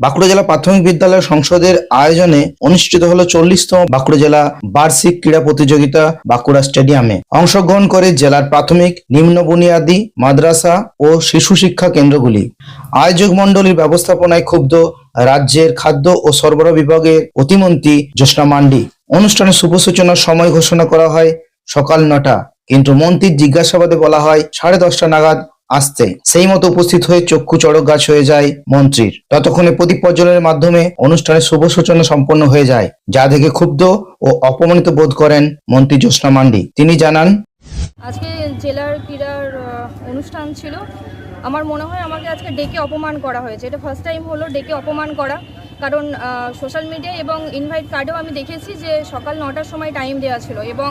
বাঁকুড়া জেলা প্রাথমিক বিদ্যালয় সংসদের আয়োজনে অনুষ্ঠিত হলো চল্লিশতম বাঁকুড়া জেলা বার্ষিক ক্রীড়া প্রতিযোগিতা বাঁকুড়া স্টেডিয়ামে। অংশগ্রহণ করে জেলার প্রাথমিক, নিম্ন বুনিয়াদী, মাদ্রাসা ও শিশু শিক্ষা কেন্দ্রগুলি। আয়োজক মণ্ডলীর ব্যবস্থাপনায় ক্ষুব্ধ রাজ্যের খাদ্য ও সরবরাহ বিভাগের প্রতিমন্ত্রী জ্যোৎস্না মান্ডি। অনুষ্ঠানে শুভ সূচনার সময় ঘোষণা করা হয় সকাল নটা। কিন্তু মন্ত্রীর জিজ্ঞাসাবাদে বলা হয় সাড়ে দশটা নাগাদ আসতে। সেই মতো উপস্থিত হয়ে চক্ষু চড়ক গাছ হয়ে যায় মন্ত্রীর। ততক্ষণে প্রদীপ প্রজ্বলনের মাধ্যমে অনুষ্ঠানের শুভ সূচনা সম্পন্ন হয়ে যায়, যা দেখে ক্ষুব্ধ ও অপমানিত বোধ করেন মন্ত্রী জ্যোৎস্না মান্ডি। তিনি জানান, আজকে জেলার ক্রীড়ার অনুষ্ঠান ছিল। আমার মনে হয় আমাকে আজকে ডেকে অপমান করা হয়েছে। এটা ফার্স্ট টাইম হলো ডেকে অপমান করা। কারণ সোশ্যাল মিডিয়া এবং ইনভাইট কার্ডেও আমি দেখেছি যে সকাল নটার সময় টাইম দেওয়া ছিল এবং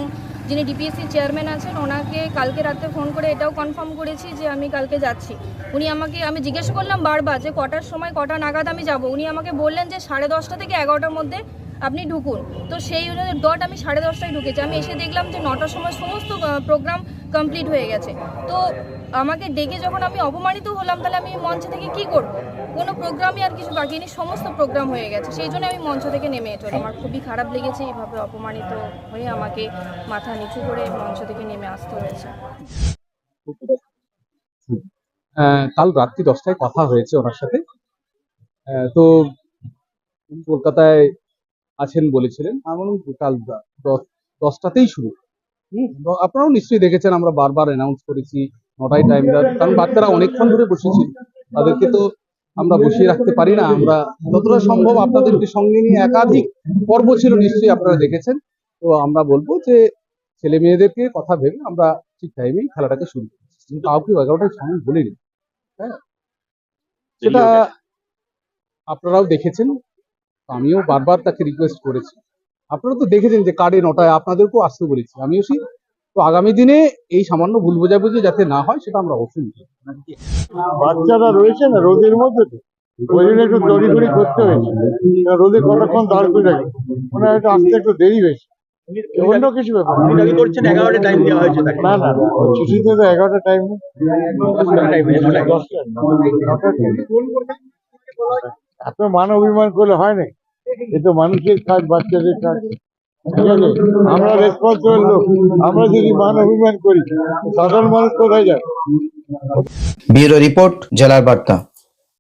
যিনি ডিপিএসসি চেয়ারম্যান আছেন, ওনাকে কালকে রাতে ফোন করে এটাও কনফার্ম করেছি যে আমি কালকে যাচ্ছি। উনি আমাকে, আমি জিজ্ঞেস করলাম বারবার যে কটার সময়, কটা নাগাদ আমি যাব? উনি আমাকে বললেন যে সাড়ে দশটা থেকে এগারোটার মধ্যে আপনি ঢুকুন। তো সেই ডট আমি সাড়ে দশটায় ঢুকেছি। আমি এসে দেখলাম যে নটার সময় সমস্ত প্রোগ্রাম কমপ্লিট হয়ে গেছে। তো আমাকে ডেকে যখন আমি অপমানিত হলাম তাহলে আমি মঞ্চ থেকে কি করব? কোনো প্রোগ্রামই আর কিছু বাকি নেই সমস্ত প্রোগ্রাম হয়ে গেছে। সেই জন্য আমি মঞ্চ থেকে নেমে এটো আমার খুবই খারাপ লেগেছে। এইভাবে অপমানিত হয়ে আমাকে মাথা নিচু করে মঞ্চ থেকে নেমে আসতে হয়েছে। আহ, কাল রাত্রি দশটায় কথা হয়েছে ওনার সাথে। তো কলকাতায় আছেন বলেছিলেন। আমি বললাম যে কাল দশ- দশটাতেই শুরু। আপনারাও নিশ্চয়ই দেখেছেন আমরা বারবার অ্যানাউন্স করেছি নটায় টাইম কারণ বাচ্চারা অনেকক্ষণ ধরে বসেছিল তাদেরকে তো আমরা বসিয়ে রাখতে পারি না আমরা যতটা সম্ভব আপনাদেরকে সঙ্গে নিয়ে একাধিক পর্ব ছিল নিশ্চয়ই আপনারা দেখেছেন। তো আমরা বলব যে ছেলে মেয়েদেরকে কথা ভেবে আমরা ঠিক টাইমেই খেলাটাকে শুরু করেছি। কিন্তু কাউকে এগারোটায় সময় বলিনি। হ্যাঁ? সেটা আপনারাও দেখেছেন। আমিও বারবার তাকে রিকোয়েস্ট করেছি। আপনারা তো দেখেছেন যে কার্ডে নটায় আপনাদেরকেও আসতে বলেছি। আমিও সেই তো আগামী দিনে এই সামান্য ভুল বোঝাবুঝি যাতে না হয় সেটা আমরা অবশ্যই বাচ্চারা রয়েছে না রোদের মধ্যে তো। ওই জন্য একটু তড়িঘড়ি করতে হয়েছে। রোদে কতক্ষণ দাঁড় করে রাখি মনে হয় একটু আসতে একটু দেরি হয়েছে। অন্য কিছু ব্যাপার। না। দাবি করছেন এগারোটা টাইম দেওয়া হয়েছে না না চিঠিতে তো এগারোটা টাইম। এত মান অভিমান করলে হয় না। এ তো মানুষের কাজ, বাচ্চাদের কাজ। ঠিক আছে? আমরা রেসপন্সিবল লোক। আমরা যদি মান অভিমান করি, সাধারণ মানুষ কোথায় যায়? ব্যুরো রিপোর্ট, জেলার বার্তা।